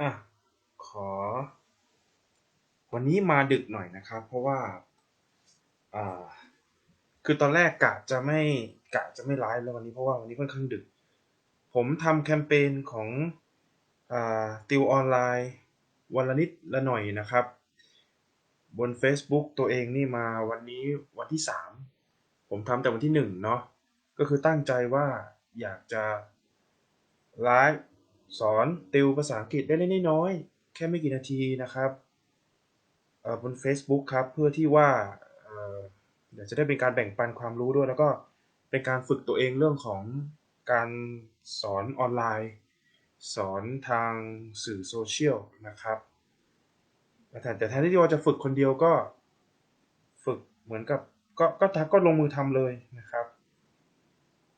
อะ ขอ วันนี้มาดึกหน่อยนะครับ เพราะว่าอ่าคือตอนแรกกะจะไม่กะจะไม่ไลฟ์แล้ววันนี้เพราะว่าวันนี้ค่อนข้างดึก ผมทำแคมเปญของอ่าติวออนไลน์วันละนิดละหน่อยนะครับ บน Facebook ตัวเองนี่มาวันนี้วันที่ 3 ผมทำแต่วันที่1เนาะก็คือตั้งใจว่าอยากจะไลฟ์ สอนติวภาษาอังกฤษได้เล็กน้อยแค่ไม่กี่นาทีนะครับบน Facebook ครับเพื่อที่ว่าเดี๋ยวจะได้เป็นการแบ่งปันความรู้ด้วย แล้วก็เป็นการฝึกตัวเองเรื่องของการสอนออนไลน์ สอนทางสื่อโซเชียลนะครับแต่แทนที่ว่าจะฝึกคนเดียวก็ฝึกเหมือนกับก็ก็ทักก็ลงมือทำเลยนะครับ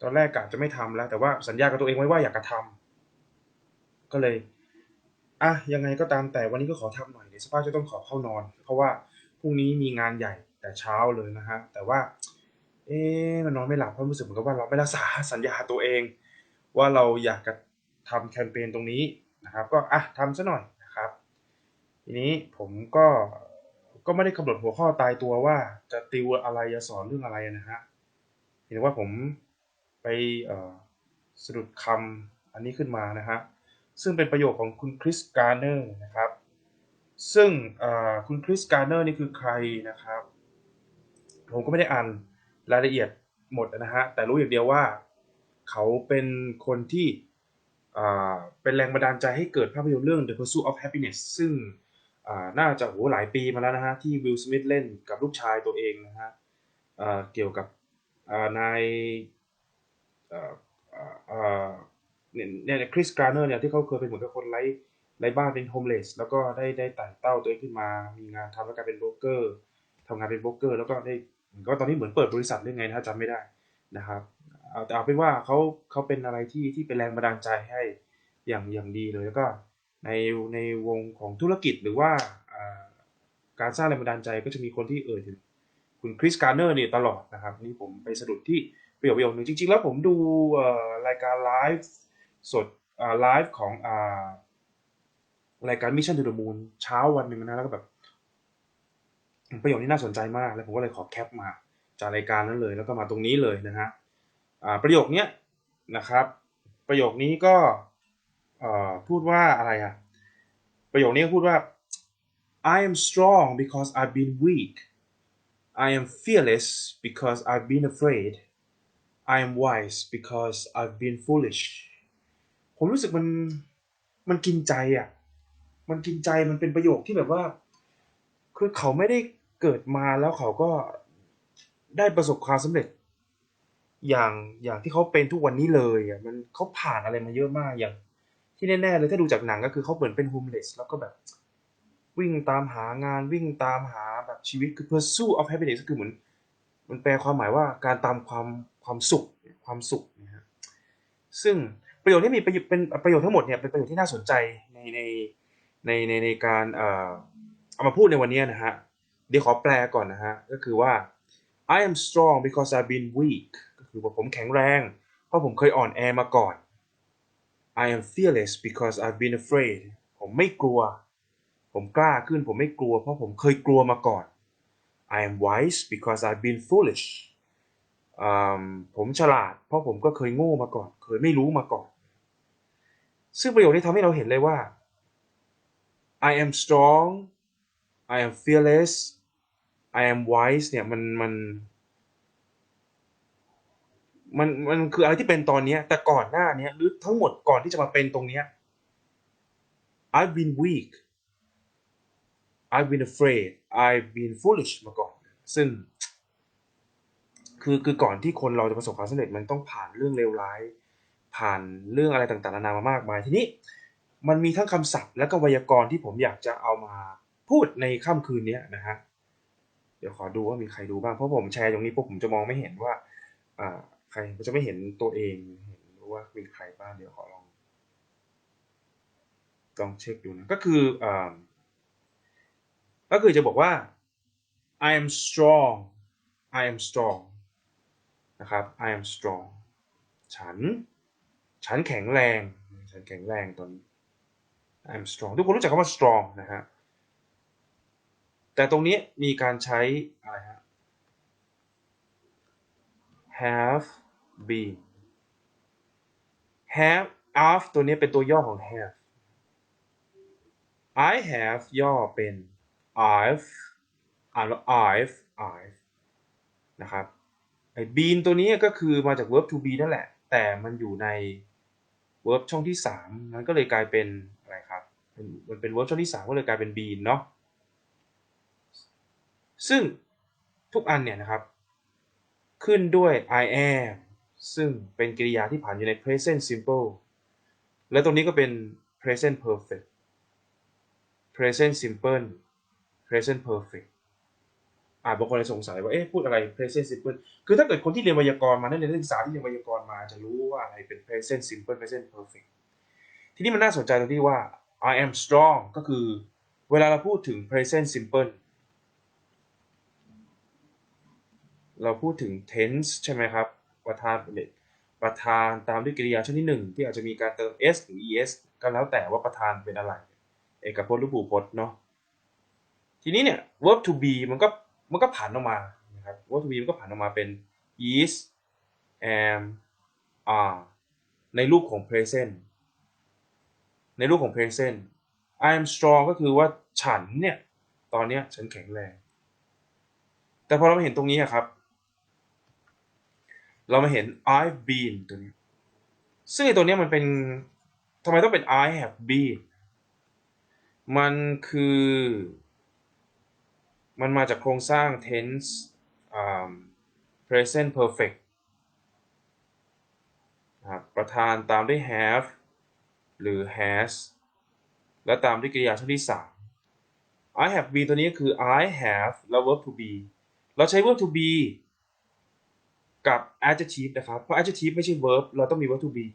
ตอนแรกกะจะไม่ทำแล้ว แต่ว่าสัญญากับตัวเองไว้ว่าอยากจะทำ ก็เลยอะยังไงก็ตามแต่วันนี้ก็ขอทำหน่อยเดี๋ยวสภาพจะต้องขอเข้านอน เพราะว่าพรุ่งนี้มีงานใหญ่แต่เช้าเลยนะฮะแต่ว่า เอ๊ะมันนอนไม่หลับเพราะรู้สึกเหมือนกับว่าเราไม่รักษาสัญญาตัวเอง ว่าเราอยากจะทำแคมเปญตรงนี้นะครับ ก็อะทำซะหน่อยนะครับ ทีนี้ผมก็ก็ไม่ได้กำหนดหัวข้อตายตัวว่าจะติวอะไรจะสอนเรื่องอะไรนะฮะเห็นว่าผมไปสะดุดคำอันนี้ขึ้นมานะฮะ ซึ่งเป็นประโยคของคุณคริสการ์เนอร์นะครับ ซึ่งคุณคริสการ์เนอร์นี่คือใครนะครับ ผมก็ไม่ได้อ่านรายละเอียดหมดนะฮะ แต่รู้อย่างเดียวว่าเขาเป็นคนที่เป็นแรงบันดาลใจให้เกิดภาพยนตร์เรื่อง The Pursuit of Happiness ซึ่งน่าจะโหหลายปีมาแล้วนะฮะ ที่วิลสมิธเล่นกับลูกชายตัวเองนะฮะเกี่ยวกับนาย เนี่ยคริสการ์เนอร์เนี่ยที่เขาเคยเป็นเหมือนกับคนไร้ไร้บ้านเป็นโฮมเลสแล้วก็ได้ได้ไต่เต้าตัวเองขึ้นมา มีงานทำแล้วกลายเป็นโบรกเกอร์ทำงานเป็นโบรกเกอร์ แล้วก็ได้ก็ตอนนี้เหมือนเปิดบริษัทหรือไงนะจำไม่ได้นะครับเอาแต่เอาเป็นว่าเขาเขาเป็นอะไรที่ที่เป็นแรงบันดาลใจให้อย่างอย่างดีเลยแล้วก็ในในวงของธุรกิจหรือว่าการสร้างแรงบันดาลใจก็จะมีคนที่เอ่ยถึงคุณคริสการ์เนอร์นี่ตลอดนะครับนี่ผมไปสะดุดที่ประโยคประโยคหนึ่งจริงๆ แล้วผมดูรายการไลฟ์ สดไลฟ์ของอ่ารายการ Mission to the Moon เช้าวันหนึ่งนะแล้วก็แบบประโยคนี้น่าสนใจมากแล้วผมก็เลยขอแคปมาจากรายการนั้นเลย แล้วก็มาตรงนี้เลยนะฮะประโยคเนี้ยนะครับ ประโยคนี้ก็พูดว่าอะไรอะประโยคนี้พูดว่า I am strong because I've been weak I am fearless because I've been afraid I am wise because I've been foolish ผมรู้สึกมันมันกินใจอะ มันกินใจมันเป็นประโยคที่แบบว่า คือเขาไม่ได้เกิดมาแล้วเขาก็ได้ประสบความสำเร็จ อย่างอย่างที่เขาเป็นทุกวันนี้เลยอะมันเขาผ่านอะไรมาเยอะมากอย่าง ที่แน่ๆเลยถ้าดูจากหนังก็คือเขาเหมือนเป็นโฮมเลสแล้วก็แบบ วิ่งตามหางานวิ่งตามหาแบบชีวิตคือ pursue of happiness ก็คือเหมือนมันแปลความหมายว่าการตามความความสุขความสุขนะฮะซึ่ง ประโยชน์ที่มีประโยชน์เป็นประโยชน์ทั้งหมดเนี่ยเป็นประโยชน์ที่น่าสนใจในในในในในการเอ่อเอามาพูดในวันนี้นะฮะเดี๋ยวขอแปลก่อนนะฮะก็คือว่า I am strong because I've been weak ก็คือว่าผมแข็งแรง เพราะผมเคยอ่อนแอมาก่อน I am fearless because I've been afraid ผมไม่กลัว ผมกล้าขึ้นผมไม่กลัว เพราะผมเคยกลัวมาก่อน I am wise because I've been foolish ผมฉลาด เพราะผมก็เคยโง่มาก่อน เคยไม่รู้มาก่อน ซึ่งประโยคนี้ทำให้เราเห็นเลยว่า I am strong I am fearless I am wise เนี่ยมันมันมันมันคืออะไรที่เป็นตอนนี้แต่ก่อนหน้านี้หรือทั้งหมดก่อนที่จะมาเป็นตรงนี้ I've been weak I've been afraid I've been foolish มาก่อน ซึ่ง คือคือก่อนที่คนเราจะประสบความสำเร็จมันต้องผ่านเรื่องเลวร้าย ผ่านเรื่องอะไรต่างๆนานามามากมายทีนี้ มันมีทั้งคำศัพท์และก็ไวยากรณ์ที่ผมอยากจะเอามาพูดในค่ำคืนนี้นะฮะเดี๋ยวขอดูว่ามีใครดูบ้างเพราะผมแชร์ตรงนี้ปุ๊บผมจะมองไม่เห็นว่าอ่าใครจะไม่เห็นตัวเองเห็นว่ามีใครบ้างเดี๋ยวขอลองลองเช็คดูนะก็คืออ่าก็คือจะบอกว่า I am strong I am strong นะครับ I am strong ฉัน ฉันแข็งแรง ฉันแข็งแรงตอนนี้ I'm strong ทุกคนรู้จักคำว่า strong นะฮะ แต่ตรงนี้มีการใช้อะไรฮะ have been have of ตัวนี้เป็นตัวย่อของ have I have ย่อเป็น I've อ่านว่า I've I've นะครับไอ้ been ตัวนี้ก็คือมาจาก verb to be นั่นแหละ แต่มันอยู่ใน verb ช่องที่3มันก็เลยกลายเป็นอะไรครับมันเป็น verb ช่องที่3ก็เลยกลายเป็น been เนาะซึ่งทุกอันเนี่ยนะครับ ขึ้นด้วย I am ซึ่งเป็นกริยาที่ผ่านอยู่ใน present simple และตรงนี้ก็เป็น present perfect present simple present perfect อ่าบางคนสงสัยว่าเอ๊ะพูดอะไร present simple คือถ้าเกิดคนที่เรียนไวยากรณ์มานักเรียนนักศึกษาที่เรียนไวยากรณ์มาจะรู้ว่าอะไรเป็น present simple present perfect ทีนี้มันน่าสนใจตรงที่ว่า I am strong ก็คือเวลาเราพูดถึง present simple เราพูดถึง tense ใช่ไหมครับ ประธานประธานตามด้วยกริยาชนิดหนึ่ง ที่อาจจะมีการเติม s หรือ es ก็แล้วแต่ว่าประธานเป็นอะไร เอกพจน์หรือผูพจน์เนาะทีนี้เนี่ย verb to be มันก็ มันก็ผันออกมานะครับ verb to be มันก็ผันออกมาเป็น is am are ในรูปของ present ในรูปของ present I am strong ก็คือว่าฉันเนี่ย ตอนเนี้ยฉันแข็งแรง แต่พอเรามาเห็นตรงนี้ครับ เรามาเห็น I've been ตัวนี้ ซึ่งไอตัวเนี้ยมันเป็นทำไมต้องเป็น I have been มันคือ มันมาจากโครงสร้าง tense present perfect นะครับประธานตามด้วย have หรือ has และตามด้วยกริยาช่องที่ 3 I have been ตัวนี้คือ I have แล้ว verb to be เราใช้ verb to be กับ adjective นะครับ เพราะ adjective ไม่ใช่ verb เราต้องมี verb to be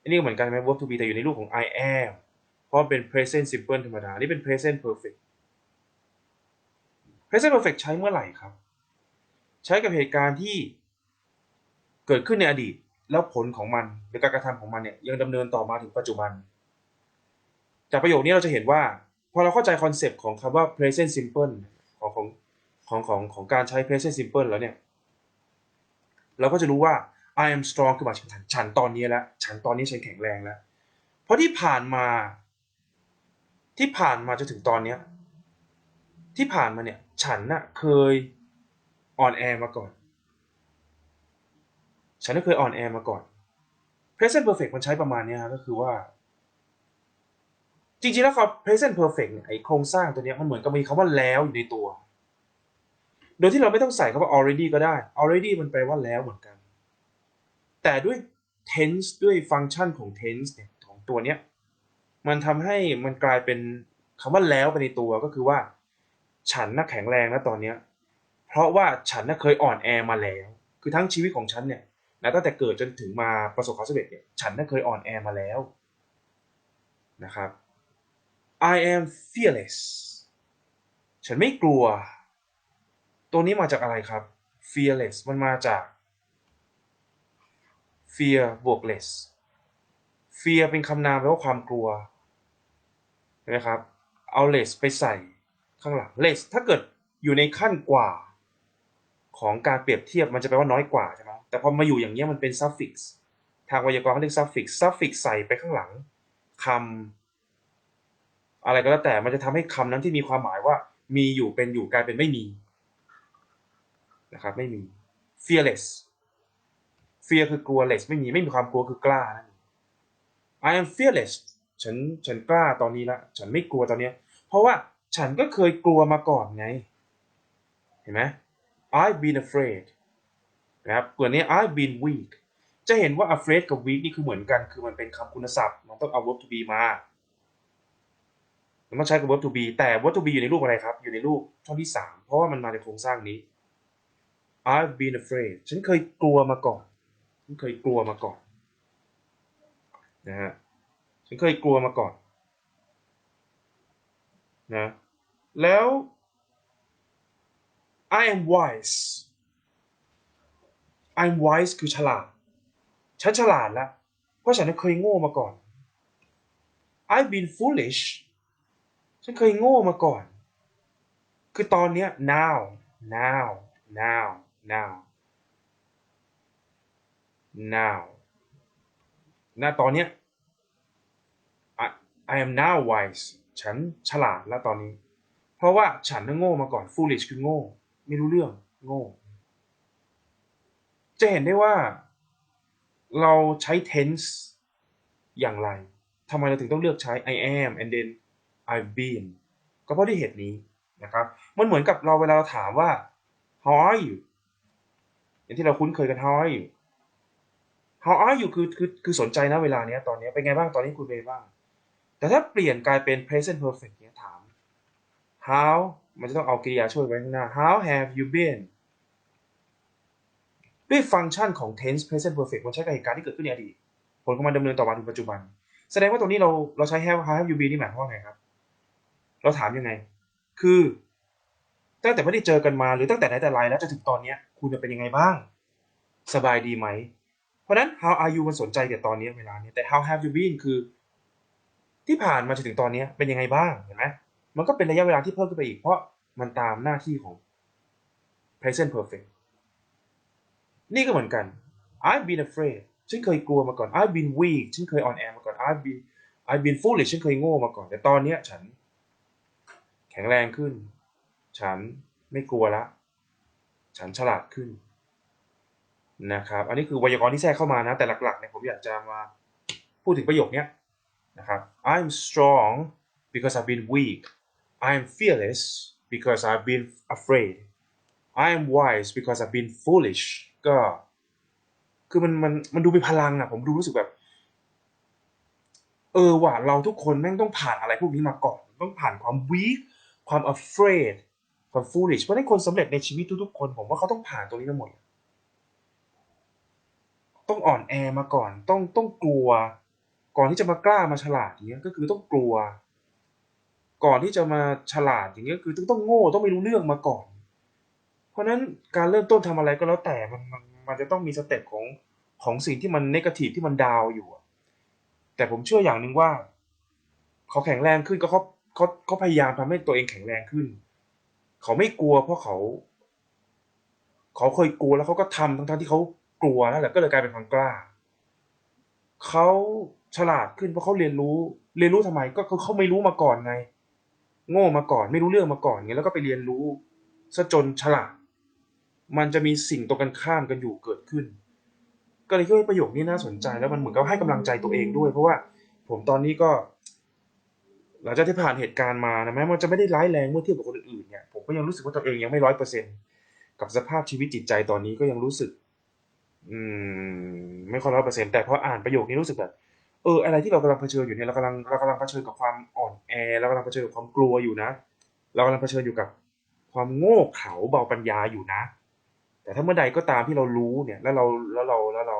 อันนี้ก็เหมือนกันไหม verb to be แต่อยู่ในรูปของ I am เพราะเป็น present simple ธรรมดา นี่เป็น present perfect present perfect ใช้เมื่อไหร่ครับ ใช้กับเหตุการณ์ที่เกิดขึ้นในอดีต แล้วผลของมันหรือการกระทำของมันเนี่ยยังดำเนินต่อมาถึงปัจจุบัน จากประโยคนี้เราจะเห็นว่า พอเราเข้าใจคอนเซปต์ของคำว่า present simple ของของของของของการใช้ present simple แล้วเนี่ย เราก็จะรู้ว่า I am strong คือหมายถึงฉันฉันตอนนี้แล้ว ฉันตอนนี้ฉันแข็งแรงแล้ว เพราะที่ผ่านมาที่ผ่านมาจนถึงตอนเนี้ยที่ผ่านมาเนี่ย ฉันน่ะเคยอ่อนแอมาก่อน ฉันน่เคยอ่อนแอมาก่อน present perfect มันใช้ประมาณนี้ยฮะก็คือว่า จริงๆแล้วคำ present perfect เนี่ยไอโครงสร้างตัวนี้มันเหมือนกับมีคำว่าแล้วอยู่ในตัว โดยที่เราไม่ต้องใส่คำว่า already ก็ได้ already มันแปลว่าแล้วเหมือนกัน แต่ด้วย tense ด้วยฟังก์ชันของ tense เนี่ยของตัวเนี้ยมันทำให้มันกลายเป็นคำว่าแล้วไปในตัวก็คือว่า ฉันน่ะแข็งแรงนะตอนเนี้ยเพราะว่าฉันน่ะเคยอ่อนแอมาแล้ว คือทั้งชีวิตของฉันเนี่ยนะตั้งแต่เกิดจนถึงมาประสบความสำเร็จเนี่ยฉันน่ะเคยอ่อนแอมาแล้วนะครับ I am fearless ฉันไม่กลัว ตัวนี้มาจากอะไรครับ fearless มันมาจาก fear บวก less fear เป็นคำนามแปลว่าความกลัวนไหมครับเอา less ไปใส่ ข้างหลัง less ถ้าเกิดอยู่ในขั้นกว่าของการเปรียบเทียบมันจะแปลว่าน้อยกว่าใช่ไหมแต่พอมาอยู่อย่างเงี้ยมันเป็น suffix ทางไวยากรณ์เขาเรียก suffix suffix ใส่ไปข้างหลังคำอะไรก็แล้วแต่มันจะทำให้คำนั้นที่มีความหมายว่า มีอยู่เป็นอยู่กลายเป็นไม่มีนะครับไม่มี fearless fear คือกลัว less ไม่มีไม่มีความกลัวคือกล้านั่นเอง I am fearless ฉันฉันกล้าตอนนี้ละฉันไม่กลัวตอนเนี้ย เพราะว่า ฉันก็เคยกลัวมาก่อนไง เห็นไหม I've been afraid นะครับส่วนนี้ I've been weak จะเห็นว่า afraid กับ weak นี่คือเหมือนกัน คือมันเป็นคำคุณศัพท์ มันต้องเอา verb to be มา มันต้องใช้กับ verb to be แต่ verb to be อยู่ในรูปอะไรครับ อยู่ในรูปช่องที่ 3 เพราะว่ามันมาในโครงสร้างนี้ I've been afraid ฉันเคยกลัวมาก่อน ฉันเคยกลัวมาก่อนนะฮะ ฉันเคยกลัวมาก่อน นะแล้ว I am wise I'm wise คือฉลาด ฉันฉลาดแล้ว เพราะฉันเคยโง่มาก่อน I've been foolish ฉันเคยโง่มาก่อน คือตอนเนี้ย now now now now now ณตอนเนี้ย I, I am now wise ฉันฉลาดแล้วตอนนี้ เพราะว่าฉันน่ะโง่มาก่อน foolish คือโง่ ไม่รู้เรื่อง โง่ จะเห็นได้ว่า เราใช้ tense อย่างไรทำไมเราถึงต้องเลือกใช้ I am and then I've been ก็เพราะด้วยเหตุนี้นะครับ มันเหมือนกับเราเวลาเราถามว่า how are you อย่างที่เราคุ้นเคยกัน how are you how are you คือคือคือสนใจนะเวลาเนี้ยตอนเนี้ยเป็นไงบ้างตอนนี้คุณเป็นบ้าง แต่ถ้าเปลี่ยนกลายเป็น present perfect เนี้ยถาม how มันจะต้องเอากริยาช่วยไว้ข้างหน้า how have you been ด้วยฟังก์ชันของ tense present perfect มันใช้กับเหตุการณ์ที่เกิดขึ้นในอดีต ผลของมันดำเนินต่อมาถึงปัจจุบัน แสดงว่าตรงนี้เราเราใช้ have how have you been นี่หมายความว่าไงครับ เราถามยังไง คือตั้งแต่ไม่ได้เจอกันมาหรือตั้งแต่ไหนแต่ไรแล้วจนถึงตอนนี้คุณจะเป็นยังไงบ้าง สบายดีไหม เพราะนั้น how are you มันสนใจแต่ตอนนี้เวลาเนี้ยแต่ how have you been คือ ที่ผ่านมาจนถึงตอนนี้เป็นยังไงบ้างเห็นไหมมันก็เป็นระยะเวลาที่เพิ่มขึ้นไปอีก เพราะมันตามหน้าที่ของ present perfect นี่ก็เหมือนกัน I've been afraid ฉันเคยกลัวมาก่อน I've been weak ฉันเคยอ่อนแอมาก่อน I've been I've been foolish ฉันเคยโง่มาก่อน แต่ตอนนี้ฉัน แข็งแรงขึ้น ฉันไม่กลัวละ ฉันฉลาดขึ้นนะครับ อันนี้คือไวยากรณ์ที่แทรกเข้ามานะ แต่หลักๆเนี่ยผมอยากจะมาพูดถึงประโยคนี้ นะครับ I'm strong because I've been weak I'm fearless because I've been afraid I'm wise because I've been foolish ก็คือมันมันมันดูมีพลังอะผมดูรู้สึกแบบ เออว่ะเราทุกคนแม่งต้องผ่านอะไรพวกนี้มาก่อน ต้องผ่านความ weak ความ afraid ความ foolish เพราะฉะนั้นคนสำเร็จในชีวิตทุกๆคน ผมว่าเขาต้องผ่านตรงนี้มาหมด ต้องอ่อนแอมาก่อน ต้องต้องกลัว ก่อนที่จะมากล้ามาฉลาดอย่างเงี้ยก็คือต้องกลัว ก่อนที่จะมาฉลาดอย่างเงี้ยคือต้องต้องโง่ต้องไม่รู้เรื่องมาก่อน เพราะฉะนั้นการเริ่มต้นทำอะไรก็แล้วแต่มันมันมันจะต้องมีสเต็ปของของสิ่งที่มันเนกาทีฟที่มันดาวอยู่ แต่ผมเชื่ออย่างหนึ่งว่าเขาแข็งแรงขึ้นก็เขาเขาเขาพยายามทำให้ตัวเองแข็งแรงขึ้น เขาไม่กลัวเพราะเขา เขาเคยกลัวแล้วเขาก็ทำทั้งทั้งที่เขากลัวนั่นแหละก็เลยกลายเป็นความกล้า เขา ฉลาดขึ้นเพราะเขาเรียนรู้ เรียนรู้ทำไมก็เขาไม่รู้มาก่อนไง โง่มาก่อน ไม่รู้เรื่องมาก่อนไงแล้วก็ไปเรียนรู้ซะจนฉลาด มันจะมีสิ่งตรงกันข้ามกันอยู่เกิดขึ้น ก็เลยคิดว่าประโยคนี้น่าสนใจแล้วมันเหมือนกับให้กำลังใจตัวเองด้วย เพราะว่าผมตอนนี้ก็ หลังจากที่ผ่านเหตุการณ์มานะแม้มันจะไม่ได้ร้ายแรงเมื่อเทียบกับคนอื่นเนี่ยผมก็ยังรู้สึกว่าตัวเองยังไม่ร้อยเปอร์เซ็นกับสภาพชีวิตจิตใจตอนนี้ก็ยังรู้สึก อืม ไม่ค่อยร้อยเปอร์เซ็นแต่พออ่านประโยคนี้รู้สึกแบบ เอออะไรที่เรากำลังเผชิญอยู่เนี่ยเรากำลังเรากำลังเผชิญกับความอ่อนแอเรากำลังเผชิญกับความกลัวอยู่นะ เรากำลังเผชิญอยู่กับความโง่เขลาเบาปัญญาอยู่นะ แต่ถ้าเมื่อใดก็ตามที่เรารู้เนี่ย แล้วเราแล้วเราแล้วเรา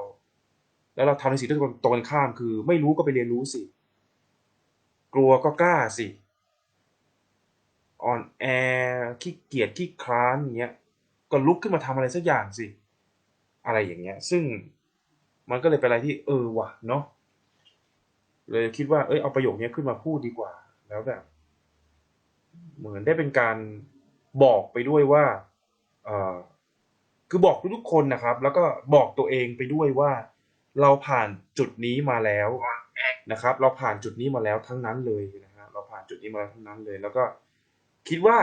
แล้วเราทำในสิ่งที่ตรงกันข้ามคือ ไม่รู้ก็ไปเรียนรู้สิ กลัวก็กล้าสิอ่อนแอขี้เกียจขี้คร้านอย่างเงี้ยก็ลุกขึ้นมาทำอะไรสักอย่างสิ อะไรอย่างเงี้ย ซึ่งมันก็เลยเป็นอะไรที่เออว่ะเนาะ เลยคิดว่าเอ้ยเอาประโยคนี้ขึ้นมาพูดดีกว่า แล้วแบบ เหมือนได้เป็นการบอกไปด้วยว่าเออคือบอกทุกๆคนนะครับ แล้วก็บอกตัวเองไปด้วยว่า เราผ่านจุดนี้มาแล้วนะครับ เราผ่านจุดนี้มาแล้วทั้งนั้นเลยนะฮะเราผ่านจุดนี้มาแล้วทั้งนั้นเลย แล้วก็คิดว่า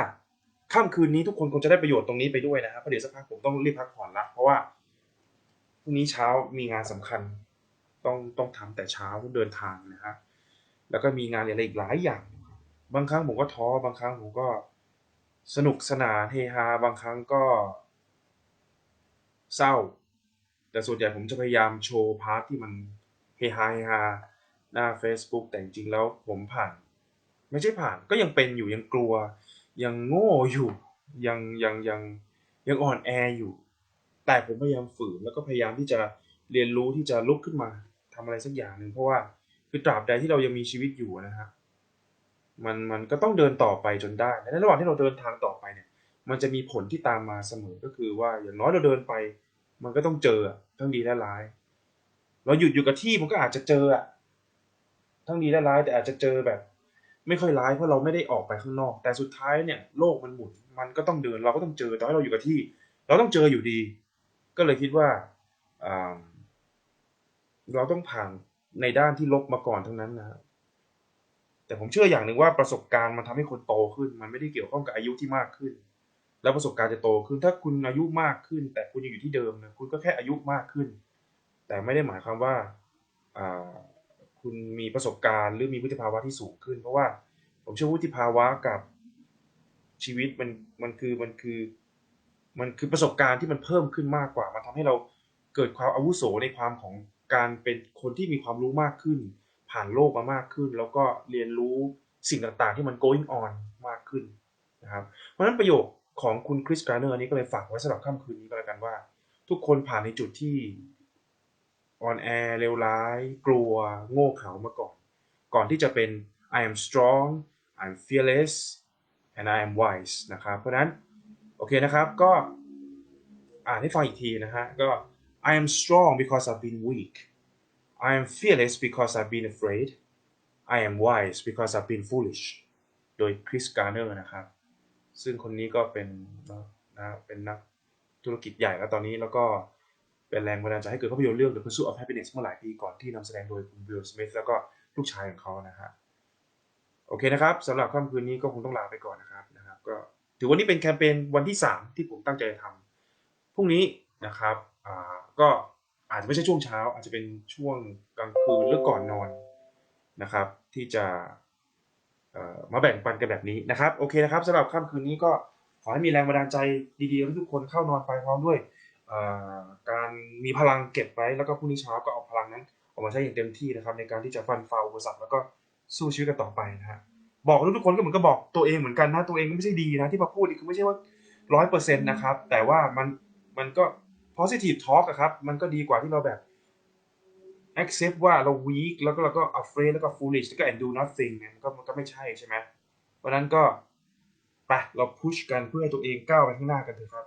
ค่ำคืนนี้ทุกคนคงจะได้ประโยชน์ตรงนี้ไปด้วยนะครับเพราะเดี๋ยวสักพักผมต้องรีบพักผ่อนละเพราะว่าพรุ่งนี้เช้ามีงานสำคัญ ต้องต้องทำแต่เช้าต้อเดินทางนะฮะแล้วก็มีงานอะไรอีกหลายอย่าง บางครั้งผมก็ท้อบางครั้งผมก็สนุกสนานเฮฮาบางครั้งก็ เศร้า แต่ส่วนใหญ่ผมจะพยายามโชว์พาร์ทที่มันเฮฮาเฮฮาหน้า Facebook แต่จริงๆแล้วผมผ่าน ไม่ใช่ผ่านก็ยังเป็นอยู่ยังกลัว ยังโง่อยู่ ยังยังยังยังอ่อนแออยู่ แต่ผมพยายามฝืนแล้วก็พยายามที่จะเรียนรู้ที่จะลุกขึ้นมา ทำอะไรสักอย่างหนึ่งเพราะว่าคือตราบใดที่เรายังมีชีวิตอยู่นะฮะมันมันก็ต้องเดินต่อไปจนได้และในระหว่างที่เราเดินทางต่อไปเนี่ย มันจะมีผลที่ตามมาเสมอก็คือว่าอย่างน้อยเราเดินไป มันก็ต้องเจอทั้งดีและร้าย เราหยุดอยู่กับที่มันก็อาจจะเจออะทั้งดีและร้ายแต่อาจจะเจอแบบ ไม่ค่อยร้ายเพราะเราไม่ได้ออกไปข้างนอก แต่สุดท้ายเนี่ยโลกมันหมุนมันก็ต้องเดินเราก็ต้องเจอต่อให้เราอยู่กับที่ เราต้องเจออยู่ดี ก็เลยคิดว่าอ่า เราต้องผ่านในด้านที่ลบมาก่อนทั้งนั้นนะครับแต่ผมเชื่ออย่างหนึ่งว่าประสบการณ์มันทำให้คนโตขึ้น มันไม่ได้เกี่ยวข้องกับอายุที่มากขึ้น แล้วประสบการณ์จะโตขึ้น ถ้าคุณอายุมากขึ้น แต่คุณยังอยู่ที่เดิมนะคุณก็แค่อายุมากขึ้น แต่ไม่ได้หมายความว่าคุณมีประสบการณ์หรือมีวุฒิภาวะที่สูงขึ้น เพราะว่าผมเชื่อวุฒิภาวะกับชีวิตมันมันคือมันคือมันคือประสบการณ์ที่มันเพิ่มขึ้นมากกว่า มันทำให้เราเกิดความอาวุโสในความของ การเป็นคนที่มีความรู้มากขึ้น ผ่านโลกมามากขึ้น แล้วก็เรียนรู้สิ่งต่างๆ ที่มัน going on มากขึ้นนะครับเพราะฉะนั้นประโยคของคุณคริสการ์เนอร์นี้ก็เลยฝากไว้สำหรับค่ำคืนนี้ก็แล้วกันว่า ทุกคนผ่านในจุดที่ออนแอร์เลวร้าย กลัว โง่เขลามาก่อน ก่อนที่จะเป็น I am strong I'm fearless and I am wise นะครับ เพราะนั้น โอเคนะครับ ก็อ่านให้ฟังอีกทีนะฮะ ก็ I am strong because I've been weak I am fearless because I've been afraid I am wise because I've been foolish โดยคริสการ์เนอร์นะครับ ซึ่งคนนี้ก็เป็นนะเป็นนักธุรกิจใหญ่แล้วตอนนี้แล้วก็เป็นแรงบันดาลใจให้เกิดภาพยนตร์เรื่อง The Pursuit of Happiness เมื่อหลายปีก่อนที่นำแสดงโดยคุณวิลสมิธแล้วก็ลูกชายของเขานะฮะโอเคนะครับสำหรับค่ำคืนนี้ก็คงต้องลาไปก่อนนะครับนะครับ ก็ถือว่านี่เป็นแคมเปญวันที่ 3 ที่ผมตั้งใจทำพรุ่งนี้นะครับอ่า ก็อาจจะไม่ใช่ช่วงเช้า อาจจะเป็นช่วงกลางคืนหรือก่อนนอนนะครับ ที่จะมาแบ่งปันกันแบบนี้นะครับ โอเคนะครับสำหรับค่ำคืนนี้ก็ขอให้มีแรงบันดาลใจดีๆให้ทุกคนเข้านอนไปพร้อมด้วยการมีพลังเก็บไว้แล้วก็พรุ่งนี้เช้าก็เอาพลังนั้นออกมาใช้อย่างเต็มที่นะครับ ในการที่จะฟันฝ่าอุปสรรคแล้วก็สู้ชีวิตกันต่อไปนะฮะบอกทุกๆคนก็เหมือนกับบอกตัวเองเหมือนกันนะตัวเองก็ไม่ใช่ดีนะที่มาพูดนี่คือไม่ใช่ว่าร้อยเปอร์เซ็นต์นะครับแต่ว่ามันมันก็ positive talk อะครับ มันก็ดีกว่าที่เราแบบ accept ว่าเรา weak แล้วก็เราก็ afraid แล้วก็ foolish แล้วก็ and do nothing เนี่ยมันก็มันก็ไม่ใช่ใช่ไหมเพราะนั้นก็ไปเราพุชกันเพื่อให้ตัวเองก้าวไปข้างหน้ากันเถอะครับ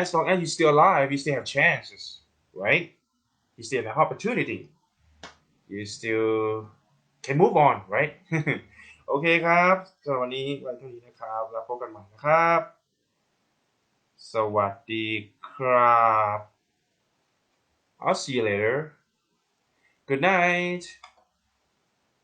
as long as you still alive, you still have chances, right? You still have opportunity. You still can move on, right? โอเคครับสำหรับวันนี้ไว้เท่านี้นะครับ แล้วพบกันใหม่นะครับ สวัสดีครับ I'll see you later. Good night.